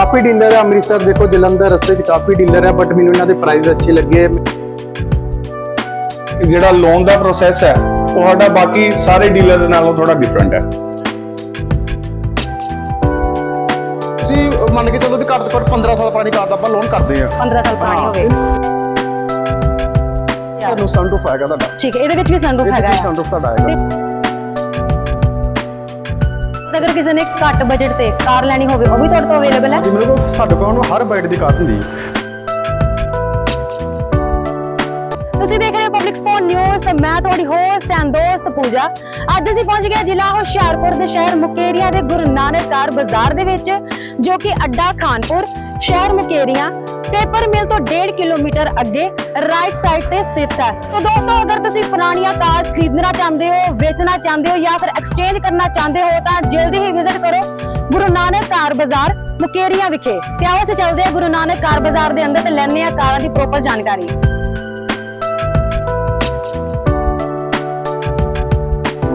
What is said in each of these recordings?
ਕਾਫੀ dealer ਹੈ ਅੰਮ੍ਰਿਤਸਰ ਦੇਖੋ ਜਲੰਧਰ ਰਸਤੇ 'ਚ ਕਾਫੀ ਡੀਲਰ ਹੈ ਬਟ ਮੈਨੂੰ ਇਹਨਾਂ ਦੇ ਪ੍ਰਾਈਸ ਅੱਛੇ ਲੱਗੇ। ਜਿਹੜਾ ਲੋਨ ਦਾ ਪ੍ਰੋਸੈਸ ਹੈ ਉਹ ਸਾਡਾ ਬਾਕੀ ਸਾਰੇ ਡੀਲਰਸ ਨਾਲੋਂ ਥੋੜਾ ਡਿਫਰੈਂਟ ਹੈ। ਤੁਸੀਂ ਮੰਨ ਕੇ ਚੱਲੋ ਵੀ ਘੱਟ ਤੋਂ ਘੱਟ 15 ਸਾਲ ਪੁਰਾਣੀ ਕਾਰ ਦਾ ਆਪਾਂ ਲੋਨ ਕਰਦੇ ਆ 15 ਸਾਲ ਪੁਰਾਣੀ ਹੋਵੇ। ਤੁਹਾਨੂੰ ਸਨਰੂਫ ਆਏਗਾ ਤੁਹਾਡਾ। ਠੀਕ ਹੈ ਇਹਦੇ ਵਿੱਚ ਵੀ ਸਨਰੂਫ ਇਹਦੇ ਹੈਗਾ ਵਿੱਚ ਹੈ ਸਨਰੂਫ ਤੁਹਾਡਾ ਆਏਗਾ ਅਗਰ ਕਿਸੇ ਨੇ ਘੱਟ ਬਜਟ ਤੇ ਕਾਰ ਲੈਣੀ ਹੋਵੇ ਉਹ ਵੀ ਤੁਹਾਡੇ ਤੋਂ ਅਵੇਲੇਬਲ ਹੈ? ਮੇਰੇ ਕੋਲ ਸਾਡੇ ਕੋਲ ਹਰ ਬਾਈਟ ਦੀ ਕਾਰ ਹੁੰਦੀ ਹੈ। ਤੁਸੀਂ ਦੇਖ ਰਹੇ ਹੋ ਪਬਲਿਕ ਸਪੋਰਟ ਨਿਊਜ਼ ਤੇ ਮੈਂ ਤੁਹਾਡੀ ਹੋਸਟ ਐਂਡ ਦੋਸਤ ਪੂਜਾ। ਅੱਜ ਅਸੀਂ ਪਹੁੰਚ ਗਏ ਜ਼ਿਲ੍ਹਾ ਹੁਸ਼ਿਆਰਪੁਰ ਦੇ ਸ਼ਹਿਰ ਮੁਕੇਰੀਆਂ ਦੇ ਗੁਰੂ ਨਾਨਕ ਕਾਰ ਬਾਜ਼ਾਰ ਦੇ ਵਿੱਚ ਜੋ ਕਿ ਅੱਡਾ ਖਾਨਪੁਰ ਸ਼ਹਿਰ ਮੁਕੇਰੀਆਂ। ਪੇਪਰ ਮਿਲ ਤੋਂ 1.5 ਕਿਲੋਮੀਟਰ ਅੱਗੇ ਰਾਈਟ ਸਾਈਡ ਤੇ ਸਥਿਤ ਹੈ। ਸੋ ਦੋਸਤੋ, ਅਗਰ ਤੁਸੀਂ ਪੁਰਾਣੀਆਂ ਕਾਰਸ ਖਰੀਦਣਾ ਚਾਹੁੰਦੇ ਹੋ, ਵੇਚਣਾ ਚਾਹੁੰਦੇ ਹੋ ਜਾਂ ਫਿਰ ਐਕਸਚੇਂਜ ਕਰਨਾ ਚਾਹੁੰਦੇ ਹੋ, ਤਾਂ ਜਲਦੀ ਹੀ ਵਿਜ਼ਿਟ ਕਰੋ ਗੁਰੂ ਨਾਨਕ ਕਾਰ ਬਾਜ਼ਾਰ ਮੁਕੇਰੀਆਂ ਵਿਖੇ। ਤੇ ਆਓ ਅਸੀਂ ਚੱਲਦੇ ਹਾਂ ਗੁਰੂ ਨਾਨਕ ਕਾਰ ਬਾਜ਼ਾਰ ਦੇ ਅੰਦਰ ਤੇ ਲੈਣੇ ਆ ਕਾਰਾਂ ਦੀ ਪ੍ਰੋਪਰ ਜਾਣਕਾਰੀ।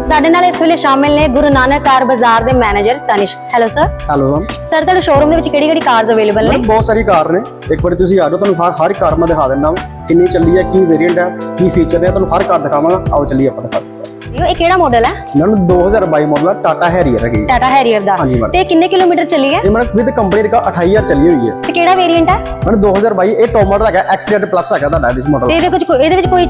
ਸਾਡੇ ਨਾਲ ਇਸ ਵੇਲੇ ਸ਼ਾਮਿਲ ਨੇ ਗੁਰੂ ਨਾਨਕ ਕਾਰ ਬਾਜ਼ਾਰ ਦੇ manager Tanish. Hello sir hello ma'am sir ਤੁਹਾਡੇ ਸ਼ੋਰੂਮ ਦੇ ਵਿੱਚ ਕਿਹੜੀ ਕਿਹੜੀ ਕਾਰਸ ਅਵੇਲੇਬਲ ਨੇ? ਬਹੁਤ ਸਾਰੀ ਕਾਰ ਨੇ। ਇੱਕ ਵਾਰੀ ਤੁਸੀਂ ਆ ਜਾਓ ਤੁਹਾਨੂੰ ਹਰ ਹਰ ਕਾਰ ਮੈਂ ਦਿਖਾ ਦਿੰਦਾ ਕਿੰਨੀ ਚੱਲੀ ਹੈ ਕੀ ਵੇਰੀਐਂਟ ਹੈ ਕੀ ਫੀਚਰ ਨੇ ਤੁਹਾਨੂੰ ਹਰ ਕਾਰ ਦਿਖਾਵਾਂਗਾ। ਆਓ ਚੱਲੀਏ ਆਪਾਂ ਦਿਖਾ ਇਹ ਕਿਹੜਾ ਮਾਡਲ ਹੈ? ਨੂੰ 2022 ਮਾਡਲ ਹੈ ਟਾਟਾ ਹੈਰੀਅਰ ਹੈਗੀ। ਟਾਟਾ ਹੈਰੀਅਰ ਦਾ। ਹਾਂਜੀ ਮੈਡਮ। ਤੇ ਕਿੰਨੇ ਕਿਲੋਮੀਟਰ ਚੱਲੀ ਹੈ? ਇਹ ਮੈਡਮ ਵਿਦ ਕੰਪਨੀ ਦਾ 28000 ਚੱਲੀ ਹੋਈ ਹੈ। ਤੇ ਕਿਹੜਾ ਵੇਰੀਐਂਟ ਹੈ? ਮੈਡਮ 2022 ਇਹ ਟੌਪ ਮਾਡਲ ਹੈਗਾ XZ ਪਲੱਸ ਹੈਗਾ ਤੁਹਾਡਾ ਤੇ ਮਾਡਲ ਇਹਦੇ ਕੁਝ ਇਹਦੇ ਵਿੱਚ ਕੋਈ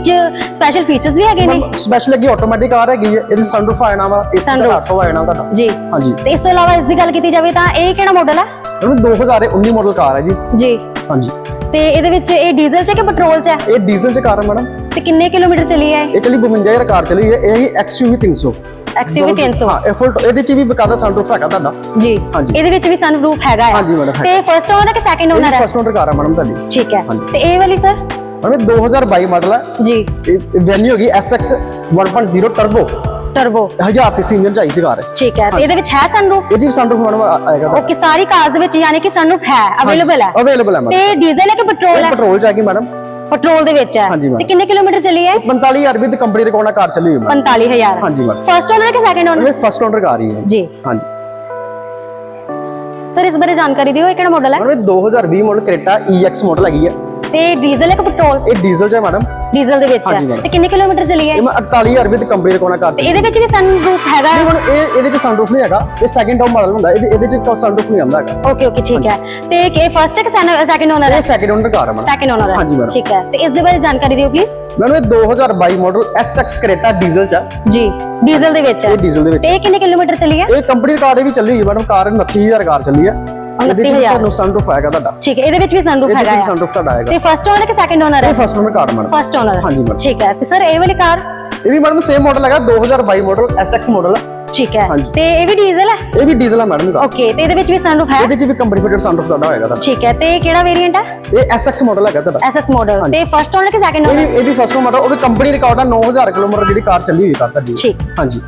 ਸਪੈਸ਼ਲ ਫੀਚਰਸ ਵੀ ਹੈਗੇ ਨੇ? ਸਪੈਸ਼ਲ ਲੱਗੀ ਆਟੋਮੈਟਿਕ ਕਾਰ ਹੈਗੀ ਹੈ ਇਹਦੀ ਸਨਰੂਫ ਆ ਜਾਣਾ ਵਾ Sunroof। ਦਾ ਆਟੋ ਆ ਜਾਣਾ ਤੁਹਾਡਾ। ਜੀ। ਹਾਂਜੀ। ਤੇ ਇਸ ਤੋਂ ਇਲਾਵਾ ਇਸ ਦੀ ਗੱਲ ਕੀਤੀ ਜਾਵੇ ਤਾਂ ਇਹ ਕਿਹੜਾ ਮਾਡਲ ਹੈ? ਮੈਡਮ 2019 ਮਾਡਲ ਕਾਰ ਹੈ ਜੀ। ਜੀ। ਹਾਂਜੀ। ਤੇ ਇਹਦੇ ਵਿੱਚ ਇਹ ਡੀਜ਼ਲ ਚ ਹੈ ਕਿ ਪੈਟਰੋਲ ਚ ਹੈ? ਇਹ ਡੀਜ਼ਲ ਚ ਕਾਰ ਹੈ ਮੈਡਮ ਤੇ ਕਿੰਨੇ ਕਿਲੋਮੀਟਰ ਚੱਲੀ ਹੈ ਇਹ ਚੱਲੀ 52000 ਕਾਰ ਚੱਲੀ ਹੈ ਇਹ ਹੀ XUV 300 ਐਕਸਯੂਵੀ 300 ਹਾਂ ਇਹ ਫੁੱਲ ਇਹਦੇ ਚ ਵੀ ਬਕਾਇਦਾ ਸਨਰੂਫ ਹੈਗਾ ਤੁਹਾਡਾ ਜੀ ਹਾਂਜੀ। ਇਹਦੇ ਵਿੱਚ ਵੀ ਸਨਰੂਫ ਹੈਗਾ ਹੈ ਹਾਂਜੀ madam, ਤੇ ਫਰਸਟ ਓਨਰ ਹੈ ਕਿ ਸੈਕੰਡ ਇਹ ਓਨਰ ਹੈ ਫਸਟ ਓਨਰ ਕਾਰ ਹੈ ਮੈਡਮ ਤੁਹਾਡੀ ਠੀਕ ਹੈ ਹਾਂਜੀ। ਤੇ ਇਹ ਵਾਲੀ ਸਰ ਮੈਡਮ ਇਹ 2022 ਮਾਡਲ ਹੈ ਜੀ ਇਹ ਵੈਨਿਊ ਹੈਗੀ SX 1.0 turbo turbo 1000 CC engine ਚ ਆਈ ਸੀ ਕਾਰ ਠੀਕ ਹੈ ਤੇ ਇਹਦੇ ਵਿੱਚ ਹੈ ਸਨਰੂਫ ਇਹ ਜੀ ਸਨਰੂਫ ਮੈਡਮ ਆਏਗਾ ਓਕੇ ਸਾਰੀ ਕਾਰਸ ਦੇ ਵਿੱਚ ਯਾਨੀ ਕਿ ਸਨਰੂਫ ਹੈ ਅਵੇਲੇਬਲ ਹੈ ਅਵੇਲੇਬਲ ਹੈ ਮੈਡਮ ਤੇ ਡੀਜ਼ਲ ਹੈ ਕਿ ਪੈਟਰੋਲ ਹੈ ਪੈਟਰੋਲ ਚ ਆਏਗੀ ਮੈਡਮ ਪੈਟਰੋਲ ਦੇ ਵਿੱਚ ਹੈ। ਹਾਂਜੀ। ਤੇ ਕਿੰਨੇ ਕਿਲੋਮੀਟਰ ਚੱਲੀ ਹੈ? 45000 ਰੁਪਏ ਦੀ ਕੰਪਨੀ ਰਿਕਾਰਡ ਨਾਲ ਕਾਰ ਚੱਲੀ ਹੋਈ ਮੈਡਮ 45000 ਹਾਂਜੀ, madam। ਫਰਸਟ ਓਨਰ ਕਿ ਸੈਕੰਡ ਓਨਰ ਇਹ ਫਸਟ ਓਨਰ ਕਾਰ ਹੀ ਹੈ। ਜੀ। ਹਾਂਜੀ। ਸਰ ਇਸ ਬਾਰੇ ਜਾਣਕਾਰੀ ਦਿਓ ਇਹ ਕਿਹੜਾ ਮਾਡਲ ਹੈ? ਮੈਡਮ ਇਹ 2020 ਮਾਡਲ ਕ੍ਰੇਟਾ EX ਮਾਡਲ ਹੈਗੀ ਹੈ। ਤੇ ਡੀਜ਼ਲ ਹੈ ਕਿ ਪੈਟਰੋਲ ਇਹ ਡੀਜ਼ਲ ਚ ਹੈ ਮੈਡਮ ਡੀਜ਼ਲ ਦੇ ਵਿੱਚ ਹਾਂਜੀ। ਤੇ ਕਿੰਨੇ ਕਿਲੋਮੀਟਰ ਚੱਲੀ ਹੈ? ਇਹ ਮੈਂ 48000 ਰੁਪਏ ਦੀ ਕੰਪਨੀ ਨਾਲ ਕਾਰ ਤੇ ਇਹਦੇ ਵਿੱਚ ਵੀ ਸਨਰੂਫ ਹੈਗਾ? ਨਹੀਂ ਹੁਣ ਇਹ ਇਹਦੇ ਚ ਸਨਰੂਫ ਨਹੀਂ ਹੈਗਾ। ਇਹ ਸੈਕਿੰਡ ਟਾਪ ਮਾਡਲ ਹੁੰਦਾ। ਇਹਦੇ ਇਹਦੇ ਚ ਸਨਰੂਫ ਨਹੀਂ ਆਉਂਦਾ ਹੈਗਾ। ਓਕੇ ਓਕੇ ਠੀਕ ਹੈ। ਤੇ ਇਹ ਫਰਸਟ ਹੈ ਕਿ ਸੈਕੰਡ ਓਨਰ ਹੈ? ਇਹ ਸੈਕਿੰਡ ਓਨਰ ਕਾਰ ਹੈ ਮੈਡਮ ਸੈਕੰਡ ਓਨਰ ਹੈ। ਹਾਂਜੀ, madam। ਠੀਕ ਹੈ। ਤੇ ਇਸ ਦੇ ਬਾਰੇ ਜਾਣਕਾਰੀ ਦਿਓ ਪਲੀਜ਼ ਮੈਨੂੰ ਇਹ 2022 ਮਾਡਲ SX ਕ੍ਰੇਟਾ ਡੀਜ਼ਲ ਚ ਹੈ। ਜੀ ਡੀਜ਼ਲ ਦੇ ਵਿੱਚ ਹੈ। ਇਹ ਡੀਜ਼ਲ ਦੇ ਵਿੱਚ ਤੇ ਇਹ ਕਿੰਨੇ ਕਿਲੋਮੀਟਰ ਚੱਲੀ ਹੈ? ਇਹ ਕੰਪਨੀ ਕਾਰ ਵੀ ਚੱਲੀ ਹੋਈ ਹੈ ਮੈਡਮ ਕਾਰ 29000 ਕਾਰ ਚੱਲੀ ਹੈ। ਇਹਦੇ ਚ 29,000 ਤੁਹਾਨੂੰ ਸਨਰੂਫ ਆਏਗਾ ਤੁਹਾਡਾ। ਠੀਕ ਹੈ ਇਹਦੇ ਵਿੱਚ ਵੀ ਸਨਰੂਫ ਇਹਦੇ ਹੈਗਾ ਚ ਹੈ ਸਨਰੂਫ ਤੁਹਾਡਾ ਆਏਗਾ। ਤੇ ਫਰਸਟ ਓਨਰ ਹੈ ਕਿ ਸੈਕੰਡ ਓਨਰ ਹੈ? ਇਹ first owner car madam first owner ਹਾਂਜੀ, madam। ਠੀਕ ਹੈ ਤੇ ਸਰ ਇਹ ਵਾਲੀ ਕਾਰ ਇਹ ਵੀ ਮੈਡਮ ਸੇਮ ਮਾਡਲ ਹੈਗਾ 2022 ਮਾਡਲ SX ਮਾਡਲ ਠੀਕ ਹੈ। ਤੇ ਇਹ ਵੀ ਡੀਜ਼ਲ ਹੈ? ਇਹ ਵੀ ਡੀਜ਼ਲ ਹੈ ਮੈਡਮ ਓਕੇ ਤੇ ਇਹਦੇ ਵਿੱਚ ਵੀ ਸਨਰੂਫ ਹੈ? ਇਹਦੇ ਚ ਵੀ ਕੰਪਨੀ ਫਿਟਡ ਸਨਰੂਫ ਤੁਹਾਡਾ ਹੋਏਗਾ ਤੁਹਾਡਾ ਠੀਕ ਹੈ ਤੇ ਇਹ ਕਿਹੜਾ ਵੇਰੀਐਂਟ ਹੈ? ਇਹ SX ਮਾਡਲ ਹੈਗਾ ਤੁਹਾਡਾ। SS model. ਤੇ ਫਰਸਟ ਓਨਰ ਕਿ ਸੈਕੰਡ ਓਨਰ ਇਹ ਵੀ ਫਸਟ ਮਾਡਲ ਉਹ ਵੀ ਕੰਪਨੀ ਰਿਕਾਰਡ ਆ 9000 ਕਿਲੋਮੀਟਰ ਜਿਹੜੀ ਕਾਰ ਚੱਲੀ ਹੋਈ ਕਾਰ ਤੁਹਾਡੀ। ਠੀਕ। ਹਾਂਜੀ।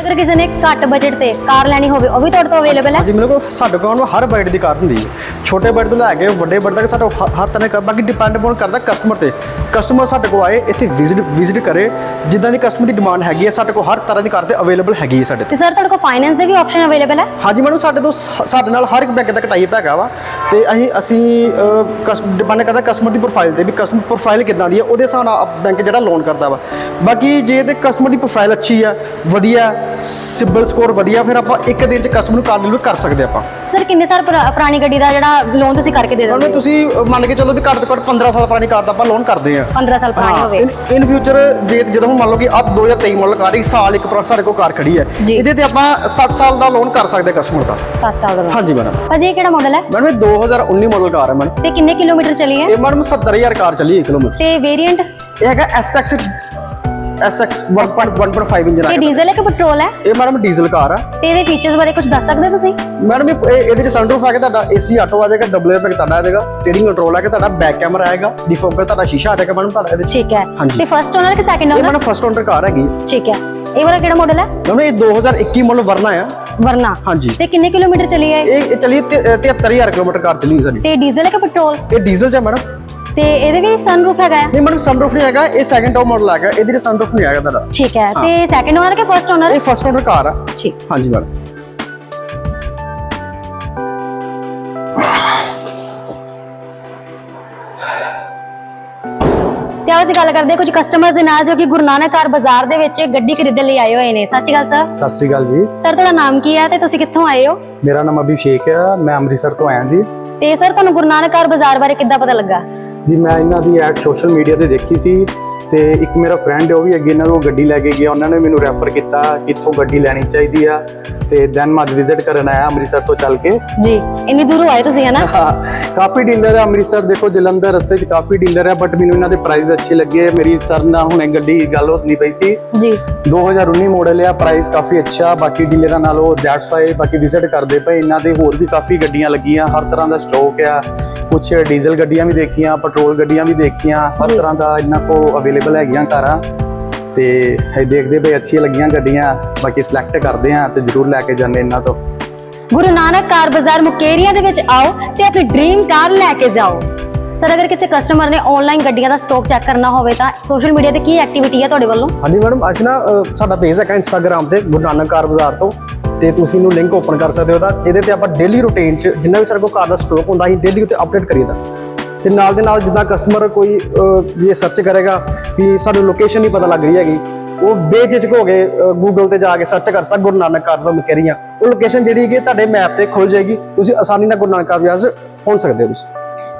ਅਗਰ ਕਿਸੇ ਨੇ ਘੱਟ ਬਜਟ ਤੇ ਕਾਰ ਲੈਣੀ ਹੋਵੇ, ਉਹ ਵੀ ਤੁਹਾਡੇ ਤੋਂ ਅਵੇਲੇਬਲ ਹੈ? ਹਾਂਜੀ, ਮੇਰੇ ਕੋਲ ਸਾਡੇ ਕੋਲ ਹਰ ਬਜਟ ਦੀ ਕਾਰ ਹੁੰਦੀ ਹੈ। ਛੋਟੇ ਬਾਈਟ ਤੋਂ ਲੈ ਕੇ ਵੱਡੇ ਬਜਟ ਤੱਕ ਸਾਡੇ ਕੋਲ ਹ- ਹਰ ਤਰ੍ਹਾਂ ਦਾ ਬਾਕੀ ਡਿਪੈਂਡ ਅਪਨ ਕਰਦਾ ਕਸਟਮਰ ਤੇ। ਕਸਟਮਰ ਸਾਡੇ ਕੋਲ ਆਏ ਇੱਥੇ ਵਿਜ਼ਿਟ ਵਿਜ਼ਿਟ ਕਰੇ। ਜਿੱਦਾਂ ਦੀ ਕਸਟਮਰ ਦੀ ਡਿਮਾਂਡ ਹੈਗੀ ਹੈ ਸਾਡੇ ਕੋਲ ਹਰ ਤਰ੍ਹਾਂ ਦੀ ਕਾਰ ਤੇ ਅਵੇਲੇਬਲ ਹੈਗੀ ਹੈ ਸਾਡੇ ਤੇ। ਸਰ ਤੁਹਾਡੇ ਕੋਲ ਫਾਈਨੈਂਸ ਦੇ ਵੀ ਆਪਸ਼ਨ ਅਵੇਲੇਬਲ ਹੈ ਹਾਂਜੀ ਮੈਨੂੰ ਸਾਡੇ ਤੋਂ ਸਾਡੇ ਨਾਲ ਹਰ ਇੱਕ ਬੈਂਕ ਦਾ ਟਾਈਪ ਹੈਗਾ ਵਾ। ਤੇ ਅਸੀਂ ਅਸੀਂ ਡਿਪੈਂਡ ਕਰਦਾ ਕਸਟਮਰ ਦੀ ਪ੍ਰੋਫਾਈਲ ਤੇ ਵੀ ਕਸਟਮਰ ਪ੍ਰੋਫਾਈਲ ਕਿਦਾਂ ਦੀ ਹੈ ਉਹਦੇ ਹਿਸਾਬ ਨਾਲ ਬੈਂਕ ਜਿਹੜਾ ਲੋਨ ਕਰਦਾ ਵਾ। ਬਾਕੀ ਜੇ ਤੇ ਕਸਟਮਰ ਦੀ ਪ੍ਰੋਫਾਈਲ ਅੱਛੀ ਆ ਵਧੀਆ ਸਿਬਲ ਸਕੋਰ ਵਧੀਆ ਫਿਰ ਆਪਾਂ ਇੱਕ ਦਿਨ ਚ ਕਸਟਮਰ ਨੂੰ ਕਾਰ ਡਿਲੀਵਰ ਕਰ ਸਕਦੇ ਆਪਾਂ। ਸਰ ਕਿੰਨੇ ਸਾਲ ਪੁਰਾ- ਪੁਰਾਣੀ ਗੱਡੀ ਦਾ ਜਿਹੜਾ ਲੋਨ ਤੁਸੀਂ ਕਰਕੇ ਦੇ ਦਿੰਦੇ ਹੋ? ਤੁਸੀਂ ਮੰਨ ਕੇ ਚੱਲੋ ਵੀ ਘੱਟ ਤੋਂ ਘੱਟ 15 ਸਾਲ ਪੁਰਾਣੀ ਕਾਰ ਦਾ ਆਪਾਂ ਲੋਨ ਕਰਦੇ ਆ। 15 ਸਾਲ ਪੁਰਾਣੀ ਹੋਵੇ। ਇਨ ਫਿਊਚਰ ਜੇ ਜਦੋਂ ਮੰਨ ਲਓ ਕਿ ਆ 2023 ਮਾਡਲ ਕਾਰ ਇੱਕ ਸਾਲ ਇੱਕ ਪਰ ਸਾਡੇ ਕੋਲ ਕਾਰ ਖੜੀ ਹੈ। ਇਹਦੇ ਤੇ ਆਪਾਂ 7 ਸਾਲ ਦਾ ਲੋਨ ਕਰ ਸਕਦੇ ਕਸਟਮਰ ਦਾ। 7 ਸਾਲ ਦਾ। ਹਾਂਜੀ ਮੈਡਮ ਭਾਜੀ ਇਹ ਕਿਹੜਾ ਮਾਡਲ ਹੈ? ਮੈਡਮ ਇਹ 2019 ਮਾਡਲ ਕਾਰ ਹੈ ਮੈਡਮ ਤੇ ਕਿੰਨੇ ਕਿਲੋਮੀਟਰ ਚੱਲੀ ਹੈ? ਇਹ ਮੈਡਮ 70000 ਕਾਰ ਚੱਲੀ 1 ਕਿਲੋਮੀਟਰ। ਤੇ ਵੇਰੀਐਂਟ ਇਹ ਹੈਗਾ SX SX 1.1.5 ਇੰਜਨ ਇਹ ਹੈ ਡੀਜ਼ਲ ਹੈ ਕਿ ਪੈਟਰੋਲ ਹੈ? ਇਹ ਮੈਡਮ ਡੀਜ਼ਲ ਕਾਰ ਆ ਤੇ ਇਹਦੇ ਫੀਚਰਸ ਬਾਰੇ ਕੁਝ ਦੱਸ ਸਕਦੇ ਹੋ ਤੁਸੀਂ? ਮੈਡਮ ਇਹ ਇਹ- ਇਹਦੇ ਚ ਸਨਰੂਫ ਆ ਕੇ ਤੁਹਾਡਾ ਏਸੀ ਆਟੋ ਆ ਜਾਏਗਾ ਡਬਲ 에ਅਰ ਬੈਗ ਤੁਹਾਡਾ ਆ ਜਾਏਗਾ ਸਟੀਅਰਿੰਗ ਕੰਟਰੋਲ ਆ ਕੇ ਤੁਹਾਡਾ ਬੈਕ ਕੈਮਰਾ ਆਏਗਾ ਡਿਫੋਕਰ ਤੁਹਾਡਾ ਸ਼ੀਸ਼ਾ ਆ ਜਾਏਗਾ ਮੈਡਮ ਤੁਹਾਡਾ ਇਹਦੇ ਠੀਕ ਹੈ। ਤੇ ਫਰਸਟ ਓਨਰ ਕਿ ਸੈਕੰਡ ਇਹ owner madam first owner car ਹੈਗੀ। ਠੀਕ ਹੈ। ਇਹ ਵਾਲਾ ਕਿਹੜਾ ਮਾਡਲ ਹੈ? ਮੈਡਮ ਇਹ 2021 ਮਾਡਲ ਵਰਨਾ ਆ। ਵਰਨਾ। ਹਾਂਜੀ। ਤੇ ਕਿੰਨੇ ਕਿਲੋਮੀਟਰ ਚੱਲੀ ਹੈ ਇਹ? ਇਹ ਚੱਲੀ 73000 ਕਿਲੋਮੀਟਰ ਕਾਰ ਚੱਲੀ ਸਾਡੀ। ਤੇ ਡੀਜ਼ਲ ਹੈ ਕਿ ਪੈਟਰੋਲ ਇਹ ਡੀਜ਼ਲ ਹੈ ਮੈਡਮ। ਤੇ ਇਹਦੇ ਵੀ ਸਨਰੂਫ ਹੈਗਾ ਨਹੀਂ ਮੈਡਮ ਸਨਰੂਫ ਨਹੀਂ ਹੈਗਾ ਇਹ ਸੈਕੰਡ ਟੌਪ ਮਾਡਲ ਹੈਗਾ ਇਹਦੇ ਵਿੱਚ ਸਨਰੂਫ ਨਹੀਂ ਹੈਗਾ ਤੁਹਾਡਾ। ਠੀਕ ਹੈ ਤੇ ਸੈਕੰਡ ਓਨਰ ਕੇ ਫਰਸਟ ਓਨਰ ਇਹ ਫਰਸਟ ਓਨਰ ਕਾਰ ਆ। ਠੀਕ। ਹਾਂਜੀ ਮੈਡਮ ਤੇ ਆਓ ਗੱਲ ਕਰਦੇ ਕੁਝ ਕਸਟਮਰਸ ਦੇ ਨਾਲ ਜੋ ਕਿ ਗੁਰੂ ਨਾਨਕ ਕਾਰ ਬਾਜ਼ਾਰ ਦੇ ਵਿੱਚ ਗੱਡੀ ਖਰੀਦਣ ਲਈ ਆਏ ਹੋਏ ਨੇ। ਸਤਿ ਸ਼੍ਰੀ ਅਕਾਲ ਸਰ ਸਤਿ ਸ੍ਰੀ ਅਕਾਲ ਜੀ। ਸਰ ਤੁਹਾਡਾ ਨਾਮ ਕੀ ਹੈ ਤੇ ਤੁਸੀਂ ਕਿੱਥੋਂ ਆਏ ਹੋ? ਮੇਰਾ ਨਾਮ ਅਭਿਸ਼ੇਕ ਹੈ ਮੈਂ ਅੰਮ੍ਰਿਤਸਰ ਤੋਂ ਆਇਆ ਜੀ। ਤੇ ਸਰ ਤੁਹਾਨੂੰ ਗੁਰੂ ਨਾਨਕ ਕਾਰ ਬਾਜ਼ਾਰ ਬਾਰੇ ਕਿੱਦਾਂ ਪਤਾ ਲੱਗਾ? ਜੀ ਮੈਂ ਇਹਨਾਂ ਦੀ ਐਡ ਸੋਸ਼ਲ ਮੀਡੀਆ ਤੇ ਦੇਖੀ ਸੀ ਤੇ ਇੱਕ ਮੇਰਾ ਫਰੈਂਡ ਹੈ ਉਹ ਵੀ ਅੱਗੇ ਇਹਨਾਂ ਨੂੰ ਗੱਡੀ ਲੈ ਕੇ ਗਿਆ। ਉਹਨਾਂ ਨੇ ਮੈਨੂੰ ਰੈਫਰ ਕੀਤਾ ਕਿ ਇੱਥੋਂ ਗੱਡੀ ਲੈਣੀ ਚਾਹੀਦੀ ਆ। ਤੇ ਦੈਨ ਮੈਂ ਵਿਜ਼ਿਟ ਕਰਨ ਆਇਆ ਅੰਮ੍ਰਿਤਸਰ ਤੋਂ ਚੱਲ ਕੇ। ਜੀ ਇੰਨੀ ਦੂਰੋਂ ਆਏ ਤੁਸੀਂ ਹਨਾ? ਹਾਂ, ਕਾਫੀ ਡੀਲਰ ਹੈ ਅੰਮ੍ਰਿਤਸਰ। ਦੇਖੋ ਜਲੰਧਰ ਰਸਤੇ 'ਚ ਕਾਫੀ ਡੀਲਰ ਹੈ ਬਟ ਮੈਨੂੰ ਇਹਨਾਂ ਦੇ ਪ੍ਰਾਈਸ ਅੱਛੇ ਲੱਗੇ। ਮੇਰੀ ਸਰ ਨਾਲ ਹੁਣੇ ਗੱਡੀ ਗੱਲ ਹੁੰਦੀ ਪਈ ਸੀ। ਜੀ। 2019 ਮਾਡਲ ਆ ਪ੍ਰਾਈਸ ਕਾਫੀ ਅੱਛਾ। ਬਾਕੀ ਡੀਲਰਾਂ ਨਾਲੋਂ ਦੈਟਸ ਵਾਈ ਬਾਕੀ ਵਿਜ਼ਿਟ ਕਰਦੇ ਪਏ। ਇਹਨਾਂ ਦੇ ਹੋਰ ਵੀ ਕਾਫੀ ਗੱਡੀਆਂ ਲੱਗੀਆਂ। ਹਰ ਤਰ੍ਹਾਂ ਦਾ ਸਟਾਕ ਆ। ਕੁਝ ਡੀਜ਼ਲ ਗੱਡੀਆਂ ਵੀ ਦੇਖੀਆਂ ਪੈਟਰੋਲ ਗੱਡੀਆਂ ਵੀ ਦੇਖੀਆਂ। ਹਰ। ਤਰ੍ਹਾਂ ਦਾ ਇਹਨਾਂ ਕੋ ਅਵੇਲੇਬਲ ਹੈਗੀਆਂ ਕਾਰਾਂ ਤੇ ਇਹ ਦੇਖਦੇ ਪਏ ਅੱਛੀਆਂ ਲੱਗੀਆਂ ਗੱਡੀਆਂ ਬਾਕੀ ਸਿਲੈਕਟ ਕਰਦੇ ਆ ਤੇ ਜਰੂਰ ਲੈ ਕੇ ਜਾਂਦੇ ਇਹਨਾਂ ਤੋਂ। ਗੁਰੂ ਨਾਨਕ ਕਾਰ ਬਾਜ਼ਾਰ ਮੁਕੇਰੀਆਂ ਦੇ ਵਿੱਚ ਆਓ ਤੇ ਆਪਣੀ ਡ੍ਰੀਮ ਕਾਰ ਲੈ ਕੇ ਜਾਓ। ਸਰ ਅਗਰ ਕਿਸੇ ਕਸਟਮਰ ਨੇ ਆਨਲਾਈਨ ਗੱਡੀਆਂ ਦਾ ਸਟਾਕ ਚੈੱਕ ਕਰਨਾ ਹੋਵੇ ਤਾਂ ਸੋਸ਼ਲ ਮੀਡੀਆ ਤੇ ਕੀ ਐਕਟੀਵਿਟੀ ਹੈ ਤੁਹਾਡੇ ਵੱਲੋਂ? ਹਾਂਜੀ ਮੈਡਮ ਅਸੀਂ ਨਾ ਅ, ਸਾਡਾ ਪੇਜ ਹੈਗਾ ਇੰਸਟਾਗ੍ਰam ਤੇ ਗੁਰੂ ਨਾਨਕ ਕਾਰ ਬਾਜ਼ਾਰ ਤੋਂ। ਤੇ ਤੁਸੀਂ ਇਹਨੂੰ ਲਿੰਕ ਓਪਨ ਕਰ ਸਕਦੇ ਹੋ ਉਹਦਾ ਜਿਹਦੇ ਤੇ ਆਪਾਂ ਡੇਲੀ ਰੂਟੀਨ 'ਚ ਜਿੰਨਾ ਵੀ ਸਾਡੇ ਕੋਲ ਕਾਰ ਦਾ ਸਟਾਕ ਹੁੰਦਾ ਅਸੀਂ ਡੇਲੀ ਉੱਤੇ ਅਪਡੇਟ ਕਰੀਦਾ ਤੇ ਨਾਲ ਦੇ ਨਾਲ ਜਿੱਦਾਂ ਕਸਟਮਰ ਕੋਈ ਜੇ ਸਰਚ ਕਰੇਗਾ ਕਿ ਸਾਨੂੰ ਲੋਕੇਸ਼ਨ ਨਹੀਂ ਪਤਾ ਲੱਗ ਰਹੀ ਹੈਗੀ ਉਹ ਬੇਝਿਜਕ ਹੋ ਕੇ ਗੂਗਲ ਤੇ ਜਾ ਕੇ ਸਰਚ ਕਰ ਸਕਦਾ ਗੁਰੂ ਨਾਨਕ ਕਾਰ ਦਾ ਮੁਕੇਰੀਆਂ ਉਹ ਲੋਕੇਸ਼ਨ ਜਿਹੜੀ ਕਿ ਤੁਹਾਡੇ ਮੈਪ ਤੇ ਖੁੱਲ ਜਾਏਗੀ। ਤੁਸੀਂ ਆਸਾਨੀ ਨਾਲ ਗੁਰੂ ਨਾਨਕ ਕਾਰ ਬਾਜ਼ਾਰ 'ਚ ਪਹੁੰਚ ਸਕਦੇ ਹੋ ਤੁਸੀਂ।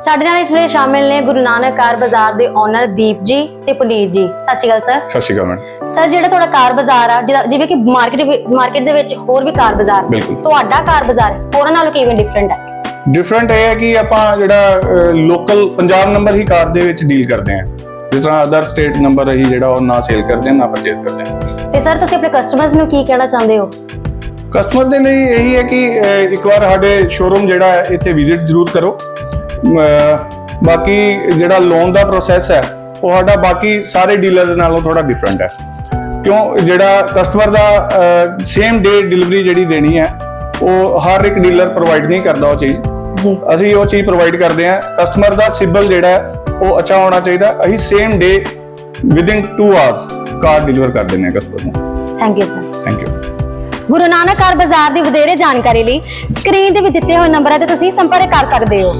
ਸਾਡੇ ਨਾਲ ਇਸ ਵੇਲੇ ਸ਼ਾਮਿਲ ਨੇ ਗੁਰੂ ਨਾਨਕ ਕਾਰ ਬਾਜ਼ਾਰ ਦੇ ਓਨਰ ਦੀਪ ਜੀ ਤੇ ਪੁਨੀਤ ਜੀ। ਸਤਿ ਸ਼੍ਰੀ ਅਕਾਲ ਸਰ। ਸਤਿ ਸ਼੍ਰੀ ਅਕਾਲ ਮੈਡਮ। ਸਰ ਜਿਹੜਾ ਤੁਹਾਡਾ ਕਾਰ ਬਾਜ਼ਾਰ ਆ ਜਿਵੇਂ ਕਿ ਮਾਰਕੀਟ ਮਾਰਕੀਟ ਦੇ ਵਿੱਚ ਹੋਰ ਵੀ ਕਾਰ ਬਾਜ਼ਾਰ। ਤੁਹਾਡਾ ਕਾਰ ਬਾਜ਼ਾਰ ਹੋਰਾਂ ਨਾਲੋਂ ਕਿਵੇਂ ਡਿਫਰੈਂਟ ਹੈ? ਡਿਫਰੈਂਟ ਇਹ ਹੈ ਕਿ ਆਪਾਂ ਜਿਹੜਾ ਲੋਕਲ ਪੰਜਾਬ ਨੰਬਰ ਹੀ ਕਾਰ ਦੇ ਵਿੱਚ ਡੀਲ ਕਰਦੇ ਹਾਂ। ਜਿਸ ਤਰ੍ਹਾਂ ਅਦਰ ਸਟੇਟ ਨੰਬਰ ਅਸੀਂ ਜਿਹੜਾ ਉਹ ਨਾ ਸੇਲ ਕਰਦੇ ਹਾਂ ਨਾ ਪਰਚੇਸ ਕਰਦੇ ਹਾਂ। ਤੇ ਸਰ ਤੁਸੀਂ ਆਪਣੇ ਕਸਟਮਰਸ ਨੂੰ ਕੀ ਕਹਿਣਾ ਚਾਹੁੰਦੇ ਹੋ? ਕਸਟਮਰ ਦੇ ਲਈ ਇਹੀ ਹੈ ਕਿ ਇੱਕ ਵਾਰ ਸਾਡੇ ਸ਼ੋਰੂਮ ਜਿਹੜਾ ਹੈ ਇੱਥੇ ਵਿਜ਼ਿਟ ਜ਼ਰੂਰ ਕਰੋ। ਬਾਕੀ ਜਿਹੜਾ ਲੋਨ ਦਾ ਪ੍ਰੋਸੈਸ ਹੈ ਉਹ ਸਾਡਾ ਬਾਕੀ ਸਾਰੇ ਡੀਲਰਸ ਨਾਲੋਂ ਥੋੜਾ ਡਿਫਰੈਂਟ ਹੈ। ਕਿਉਂ? ਜਿਹੜਾ ਕਸਟਮਰ ਦਾ ਸੇਮ ਡੇ ਡਿਲੀਵਰੀ ਜਿਹੜੀ ਦੇਣੀ ਹੈ ਉਹ ਹਰ ਇੱਕ ਡੀਲਰ ਪ੍ਰੋਵਾਈਡ ਨਹੀਂ ਕਰਦਾ ਉਹ ਚੀਜ਼। ਜੀ। ਅਸੀਂ ਉਹ ਚੀਜ਼ ਪ੍ਰੋਵਾਈਡ ਕਰਦੇ ਹਾਂ। ਕਸਟਮਰ ਦਾ ਸਿਬਲ ਜਿਹੜਾ ਉਹ ਅੱਛਾ ਹੋਣਾ ਚਾਹੀਦਾ। ਅਸੀਂ same day within 2 hours car deliver ਕਰ ਦਿੰਦੇ ਹਾਂ ਕਸਟਮਰ ਨੂੰ। Thank you sir thank you Guru Nanak car Bazaar ਦੀ ਵਧੇਰੇ ਜਾਣਕਾਰੀ ਲਈ ਸਕਰੀਨ ਤੇ ਵੀ ਦਿੱਤੇ ਹੋਏ ਨੰਬਰਾਂ ਤੇ ਤੁਸੀਂ ਸੰਪਰਕ ਕਰ ਸਕਦੇ ਹੋ।